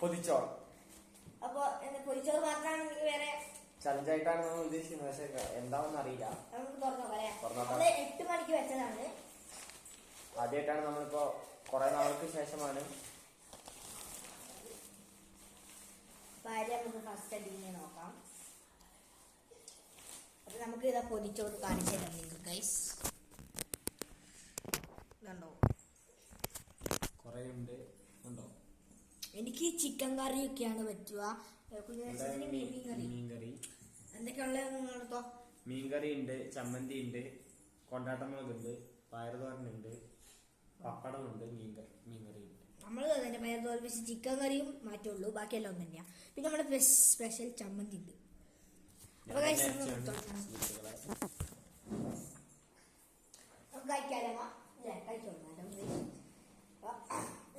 പൊതിച്ചോറ്. അപ്പൊ എനിക്ക് വേറെ? ചലഞ്ചായിട്ടാണ് നമ്മൾ ഉദ്ദേശിക്കുന്നത്. പക്ഷെ എന്താണെന്ന് അറിയില്ല. നമുക്ക് തുറന്നു എട്ട് മണിക്ക് വെച്ചതാണ്. ആദ്യമായിട്ടാണ് നമ്മളിപ്പോ കുറെ നാൾക്ക് ശേഷമാണ് ഭാര്യ നമുക്ക് ഫസ്റ്റ് നോക്കാം. അപ്പൊ നമുക്ക് ഇതാ പൊതിച്ചോറ് കാണിച്ചു തരാം നിങ്ങൾക്ക് ഗൈസ് കണ്ടോ കുറെ ഉണ്ടോ എനിക്ക് ചിക്കൻ കറിയൊക്കെയാണ് പറ്റുക. കുഞ്ഞുരസത്തിന് മീൻ കറി. മീൻകറി എന്തൊക്കെയുള്ളത് നിങ്ങളെടുത്തോ? മീൻകറി ഉണ്ട് ചമ്മന്തി ഉണ്ട് കൊണ്ടാട്ടമുളക് ഉണ്ട് പയറുതോരനുണ്ട് പപ്പടം ഉണ്ട് മീൻകറി മീൻകറി ഉണ്ട്. നമ്മൾ തന്നെ പയർ തോൽപ്പിച്ച് ചിക്കൻ കറിയും മാറ്റുള്ളൂ ബാക്കിയെല്ലാം ഒന്നും തന്നെയാ. പിന്നെ നമ്മുടെ സ്പെഷ്യൽ ചമ്മന്തി ഉണ്ട്. അപ്പൊ കഴിക്കാലോ കഴിച്ചോളാം.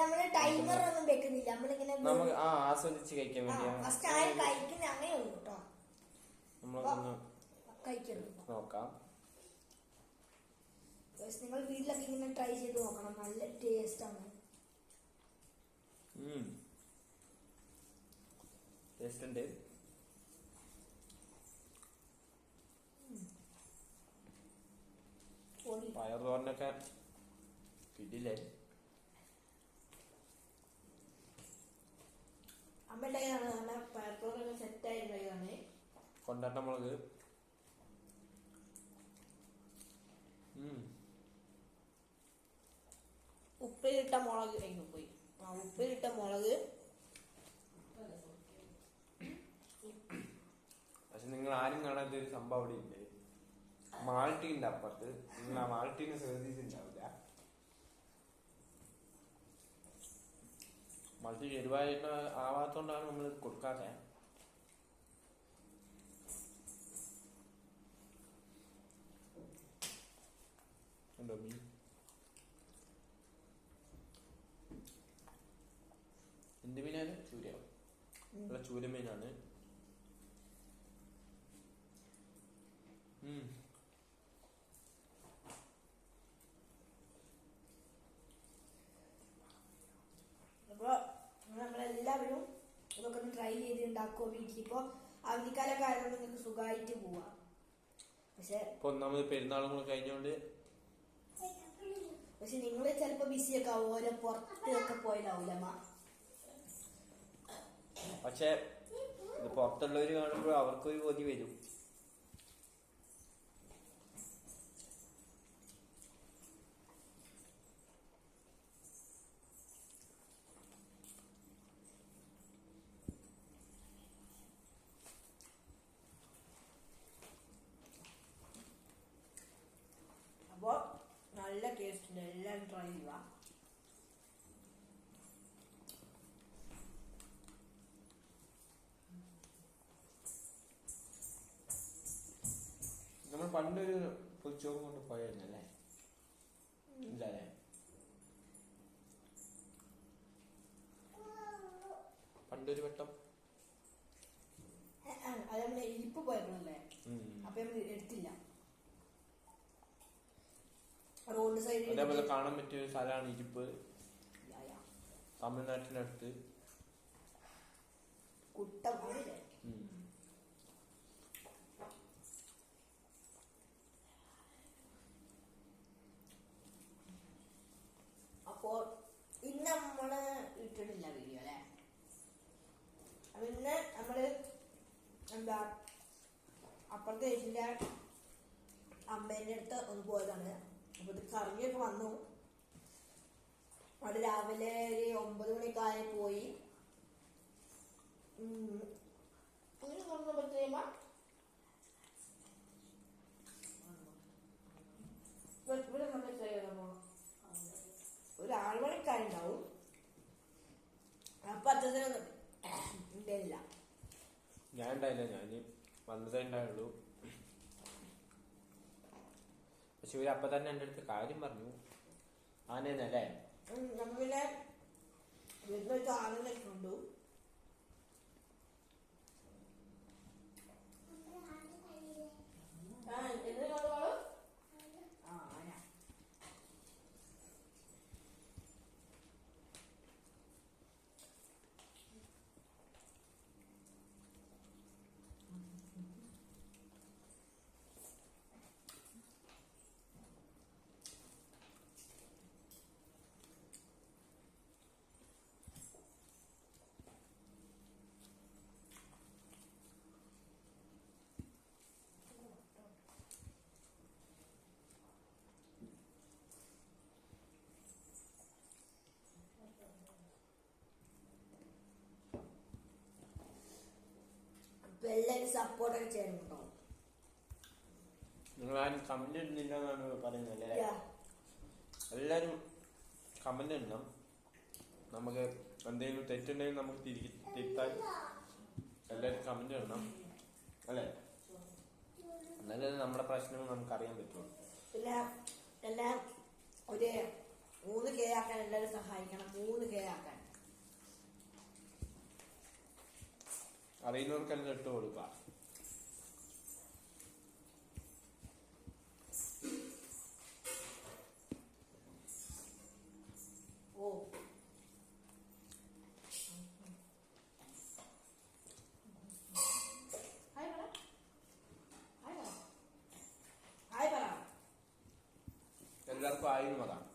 നമ്മൾ ടൈമർ ഒന്നും വെക്കുന്നില്ല. നമ്മളിങ്ങനെ നമുക്ക് ആ ആസ്വദിച്ച് കഴിക്കാൻ വേണ്ടിയാണ്. ഫസ്റ്റ് ആരും കഴിക്കുന്ന അങ്ങനെ ഉള്ളൂ കേട്ടോ നമ്മളൊന്ന് കഴിക്കരുത് നോക്കാം. Guys, നിങ്ങൾ വീട്ടിലൊക്കെ ഇങ്ങനെ ട്രൈ ചെയ്ത് നോക്കണം. നല്ല ടേസ്റ്റ് ആണ്. ടേസ്റ്റ് ഉണ്ട്. പൊടി പയറുതോരനൊക്കെ കിട്ടില്ലേ നല്ല കൊണ്ടാട്ടമുളക് ഉം. ഉപ്പിലിട്ട മുളക് പോയി. ആ ഉപ്പിലിട്ട മുളക്. പക്ഷെ നിങ്ങൾ ആരും കാണാത്ത ഒരു സംഭവം അവിടെ ഇല്ലേ? മാൾട്ടീന്റെ അപ്പുറത്ത്. നിങ്ങൾ ആ മാൾട്ടീനെ ശ്രദ്ധിച്ചിട്ടുണ്ടാവില്ല. മൾട്ടി എരിവായിട്ട് ആവാത്തോണ്ടാണ് നമ്മൾ കൊടുക്കാതെ ഉണ്ടോ മീൻ എന്ത് മീനാണ് ചൂര അല്ല ചൂരമീനാണ് ഉം. അപ്പോൾ നമ്മളെല്ലാവരും ഇതൊക്കെ ഒന്ന് ട്രൈ ചെയ്ത് ഉണ്ടാക്കുമോ വീട്ടിലിപ്പോ അവധിക്കാലൊക്കെ ആയതുകൊണ്ട് നിങ്ങൾക്ക് സുഖമായിട്ട് പോവാം. പക്ഷെ ഒന്നാമത് പെരുന്നാളും കൂടെ കഴിഞ്ഞോണ്ട് പക്ഷെ നിങ്ങൾ ചിലപ്പോൾ ബിസിയൊക്കെ ആവും ഓരോ പുറത്തൊക്കെ പോയതാവൂലമ്മ പക്ഷെ പുറത്തുള്ളവര് കാണുമ്പോൾ അവർക്കൊരു കൊതി വരും അപ്പോൾ നല്ല ടേസ്റ്റ് ഉണ്ട് എല്ലാം ട്രൈ ചെയ്യുക നമ്മൾ പണ്ടൊരു കൊണ്ട് പോയായിരുന്നല്ലേ? ഇല്ലല്ലേ? പണ്ടൊരു വട്ടം. അത് നമ്മൾ ഇരിപ്പ് പോയിരുന്നല്ലേ. അപ്പൊ നമ്മൾ എടുത്തില്ല. റോഡ് സൈഡിൽ അതേപോലെ കാണാൻ പറ്റിയ ഒരു സ്ഥലമാണ് ഇരിപ്പ്. തമിഴ്നാട്ടിനടുത്ത് കുട്ടം അവിടെ ഉം. അപ്പോ ഇന്ന് നമ്മൾ ഇട്ടിട്ടില്ല വീഡിയോ അല്ലെ? അപ്പൊ ഇന്ന് നമ്മൾ എന്താ അപ്പുറത്തെ ചേച്ചിന്റെ അമ്മേന്റെ അടുത്ത് ഒന്ന് പോയതാണ്. അപ്പൊ ഇത് കറിയൊക്കെ വന്നു. അവിടെ രാവിലെ ഒരു ഒമ്പത് മണിക്കായി പോയി. അങ്ങനെ തുറന്നു പറ്റുമ്പോ ഇവിടെ നമ്മൾ ചെയ്യണമോ ഒരു അപ്പൊ അച്ഛനൊന്നും ഉണ്ടായില്ല ഞാൻ ഉണ്ടായില്ല. ഞാൻ വന്നതേ ഉണ്ടായുള്ളൂ. ഇവർ അപ്പൊ തന്നെ എന്റെ അടുത്ത് കാര്യം പറഞ്ഞു. ആനേന്നല്ലേ അല്ലേ ആ എന്തിനു കൊണ്ടുപോകും ആ ആന അപ്പൊ എല്ലാവരും സപ്പോർട്ടൊക്കെ ചെയ്യുന്നുണ്ടോ? നിങ്ങൾ ആരും കമന്റ് ഇടുന്നില്ല എന്നാണ് പറയുന്നത് അല്ലേ Yeah. എല്ലാരും കമന്റ് ഇടണം. നമുക്ക് എന്തെങ്കിലും തെറ്റുണ്ടെങ്കിൽ നമുക്ക് തിരികെ തിരുത്താൻ എല്ലാരും കമന്റ് ഇടണം. അല്ലേ? എന്നാലേ നമ്മുടെ പ്രശ്നങ്ങൾ നമുക്ക് അറിയാൻ പറ്റുള്ളൂ. പിന്നെ എല്ലാം ഒരു മൂന്ന് കെ ആക്കാൻ എല്ലാവരും സഹായിക്കണം. മൂന്ന് കെ ആക്കാൻ. അറിയുന്നവർക്കെല്ലാം ഇട്ട് കൊടുക്കുക. എല്ലാവർക്കും ആയിരുന്നു അതാണ്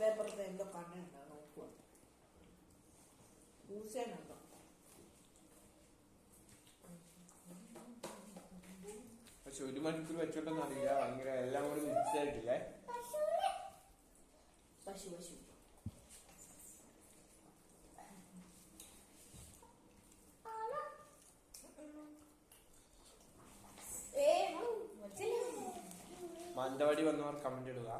പേപ്പറിൽ എന്തോ കണ്ടിട്ടുണ്ടോ യൂസ് പക്ഷെ ഒരു മണിക്കൂർ വെച്ചോട്ടൊന്നും അറിയില്ല. ഭയങ്കര എല്ലാം കൂടി മിക്സ് ആയിട്ടില്ലേ പശു. പശു മാനന്തവാടി വന്നവർ കമന്റ് ഇടുക.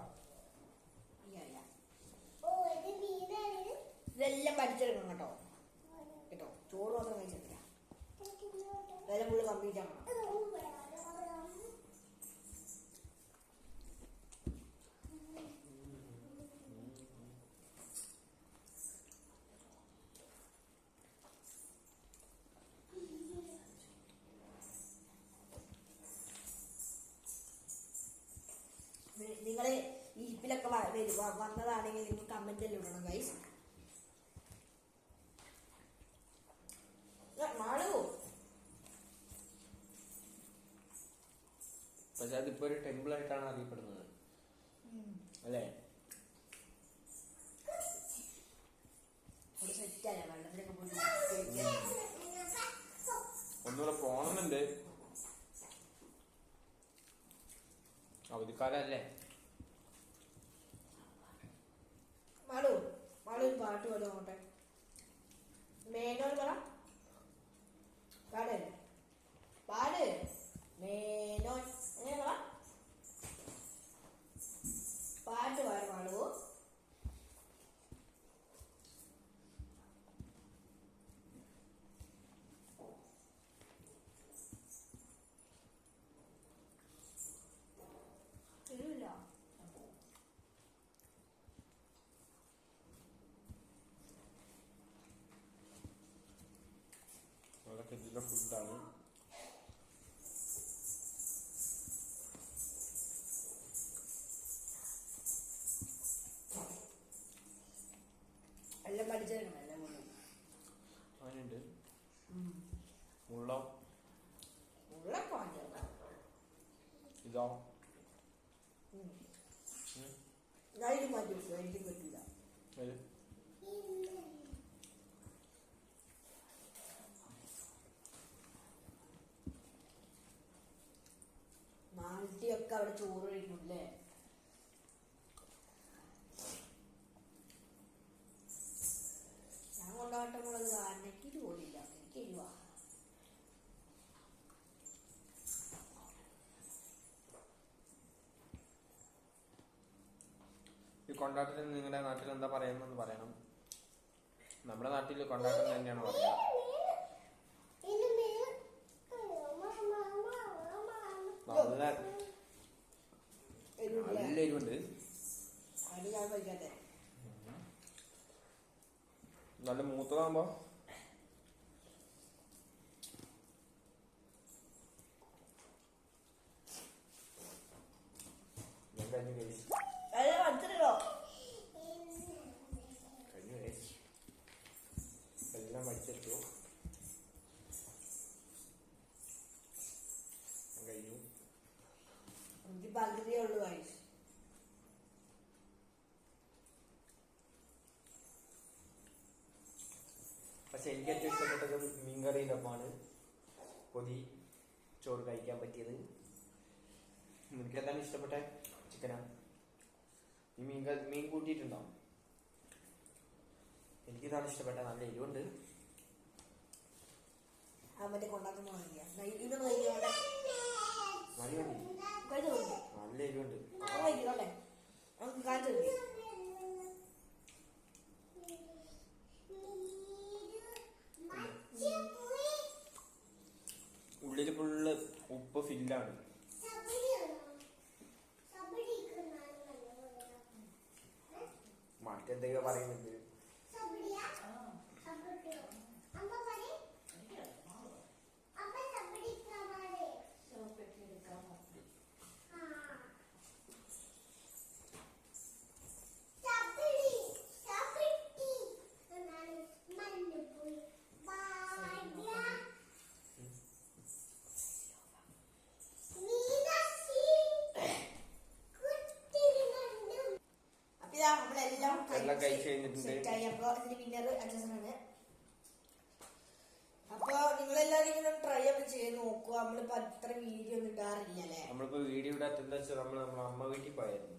വന്നതാണെങ്കിൽ നിങ്ങൾ കമന്റിൽ ഇടണം ഗൈസ് മാളു. പക്ഷെ അതിപ്പോ ഒരു ടെമ്പിൾ ആയിട്ടാണ് അറിയപ്പെടുന്നത്. അല്ലേ. ഒന്നുകൂടെ പോണമെന്നുണ്ട് അവധിക്കാലല്ലേ മാളു ഒരു പാട്ട് പോലെ നോട്ടെ പാട് പാട് മേനോൻ എങ്ങനെ പറ പാട്ട് പാട് മാളു ഇല്ല ഇതിന്റെ ഫുഡാണ്. എല്ലാം കൊണ്ടും. അങ്ങനെയുണ്ട്. മുള്ളോ. ഇതോ? മാറ്റി പറ്റില്ല. മാൾട്ടിയൊക്കെ അവിടെ ചോറ് കഴിക്കുന്നുണ്ടല്ലേ ഞാൻ കൊണ്ടാട്ടമുള്ളത് കാരണം എനിക്ക് ജോലിയില്ല എനിക്ക് എരിവാ ഈ കൊണ്ടാട്ടത്തിന് നിങ്ങളുടെ നാട്ടിൽ എന്താ പറയുന്നതെന്ന് പറയണം. നമ്മുടെ നാട്ടിൽ കൊണ്ടാട്ടം തന്നെയാണ് പറയുക നല്ല എരിവില്ലേ നല്ല എരിവുണ്ട് അത് ഞാൻ കഴിക്കട്ടെ നല്ല മൂത്തതാകുമ്പോ പക്ഷെ എനിക്ക് ഏറ്റവും ഇഷ്ടപ്പെട്ടത് മീൻകറിയുടെ ഒപ്പമാണ് പൊതി ചോറ് കഴിക്കാൻ പറ്റിയത്. നിനക്ക് എന്താണ് ഇഷ്ടപ്പെട്ട ചിക്കനാ? നീ മീൻ മീൻ കൂട്ടിയിട്ടുണ്ടോ? എനിക്കിതാണ് ഇഷ്ടപ്പെട്ട നല്ല എരിവുണ്ട്. മറ്റേ കൊണ്ടാക്കുന്ന മതി മതി കഴിച്ചു തോന്നി നല്ല എരിവുണ്ട് കഴിക്കോട്ടെ നമുക്ക് കാണിച്ചു തരും ഉള്ളിൽ ഫുള്ള് ഉപ്പ് ഫില്ലാണ് മറ്റെന്തൊക്കെയോ പറയുന്നുണ്ട്. നമ്മളെല്ലാം എല്ലാം കഴിച്ച് കഴിഞ്ഞിട്ടുണ്ട്. സെറ്റായി അപ്പൊ ഇതിന് വിന്നർ അഡ്ജസ്റ്റനാണ് അപ്പൊ നിങ്ങളെല്ലാരും ഇങ്ങനെ ട്രൈ ഒക്കെ ചെയ്ത് നോക്കുക നമ്മളിപ്പോ അത്ര വീഡിയോ ഒന്നും ഇടാറില്ല അല്ലേ? നമ്മളിപ്പോ വീഡിയോ ഇടാത്ത എന്താ വെച്ചാൽ നമ്മൾ നമ്മളെ അമ്മ വീട്ടിൽ പോയായിരുന്നു.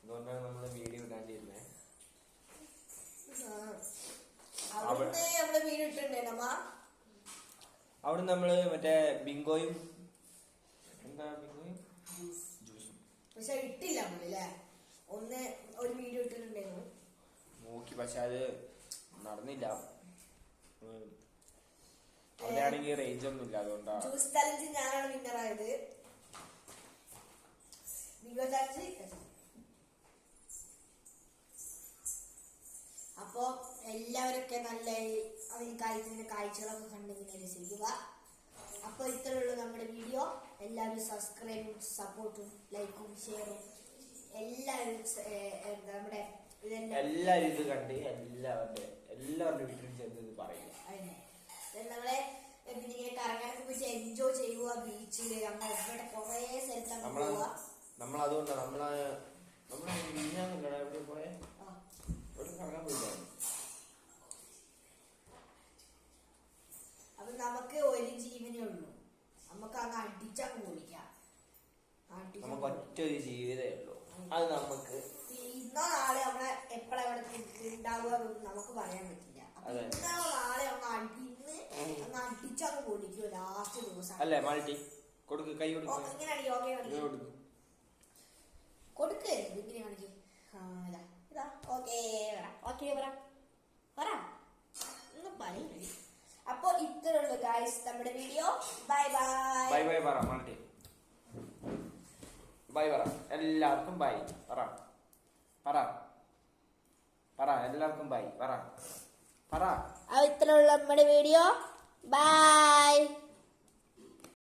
അതുകൊണ്ടാണ് നമ്മൾ വീഡിയോ ഇടാണ്ടിരുന്നത് അവിടുന്ന് നമ്മൾ വീഡിയോ ഇട്ടിട്ടുണ്ടേ നമ്മ അവിടെ നമ്മൾ മറ്റേ ബിങ്കോയും എന്താ ബിങ്കോയും? ജ്യൂസും. പക്ഷെ ഇട്ടില്ല നമ്മൾ അല്ലേ? ഒന്ന് ഒരു വീഡിയോ ഇട്ടിട്ടുണ്ടായിരുന്നു. നോക്കി പക്ഷെ അത് നടന്നില്ല. അവിടെയാണെങ്കിൽ റേഞ്ച് ഒന്നും ഇല്ല അതുകൊണ്ടാ. ജ്യൂസ് ചലഞ്ച് ഞാനാണ് വിന്നർ ആയത്. ബിഗോ ചലഞ്ച് അപ്പോ എല്ലാവരൊക്കെ നല്ല ഈ കാര്യത്തിന്റെ കാഴ്ചകളൊക്കെ കണ്ടിങ്ങനെ രസിക്കുക. അപ്പൊ ഇത്രയുള്ള നമ്മുടെ വീഡിയോ എല്ലാവരും സബ്സ്ക്രൈബും സപ്പോർട്ടും ലൈക്കും ഷെയറും എല്ലാവരും നമ്മുടെ ഇത് കണ്ട് എല്ലാവരുടെ എല്ലാവരുടെ വീട്ടിലും ചെന്ന് ഇത് പറയുക. നമ്മളെ പിന്നെ ഇങ്ങനെ കറങ്ങാനൊക്കെ പോയി എൻജോയ് ചെയ്യുക ബീച്ചിൽ നമ്മൾ ഇവിടെ കുറേ സ്ഥലത്താണ് നമ്മളെ പോവുക നമ്മൾ അതുകൊണ്ടാണ് നമ്മളെ നമ്മളെ എവിടെ പോയെ കറങ്ങാൻ പോയില്ലായിരുന്നു അപ്പൊ നമുക്ക് ഒരു ജീവനേ ഉള്ളൂ നമുക്ക് അങ്ങ് അടിച്ചങ്ങ് പൊളിക്കാം അടിച്ചങ്ങ് നമുക്ക് പൊളിക്കാം. ഒറ്റ ഒരു ജീവിതമേ ഉള്ളൂ അത് നമുക്ക് ഇന്നോ നാളെ അവിടെ എപ്പോഴെവിടെ ഉണ്ടാവുക നമുക്ക് പറയാൻ പറ്റില്ല. അപ്പൊ അതെ. ഇന്നോ നാളെ അങ്ങ് അടി ഇന്ന് അങ്ങ് അടിച്ചങ്ങ് പൊളിക്കും ലാസ്റ്റ് ദിവസം. അല്ലേ മാൾട്ടി? കൊടുക്ക് കൈ ഓ, കൊടുക്ക് കൈ കൊടുക്ക്. ഇങ്ങനെ കാണിക്കും ആ ഇതാ ഇതാ ഓക്കേ പറ ഓക്കേ പറ പറ ഒന്നും പറയില്ല അപ്പൊ ഇത്രയുള്ളൂ ഗായ്സ് നമ്മുടെ video bye bye bye bye പറ മാൾട്ടി. ബൈ പറ. എല്ലാവർക്കും ബൈ പറ. പറ. പറ. എല്ലാവർക്കും ബൈ പറ. പറ. ഇത്രയുള്ള നമ്മുടെ വീഡിയോ ബൈ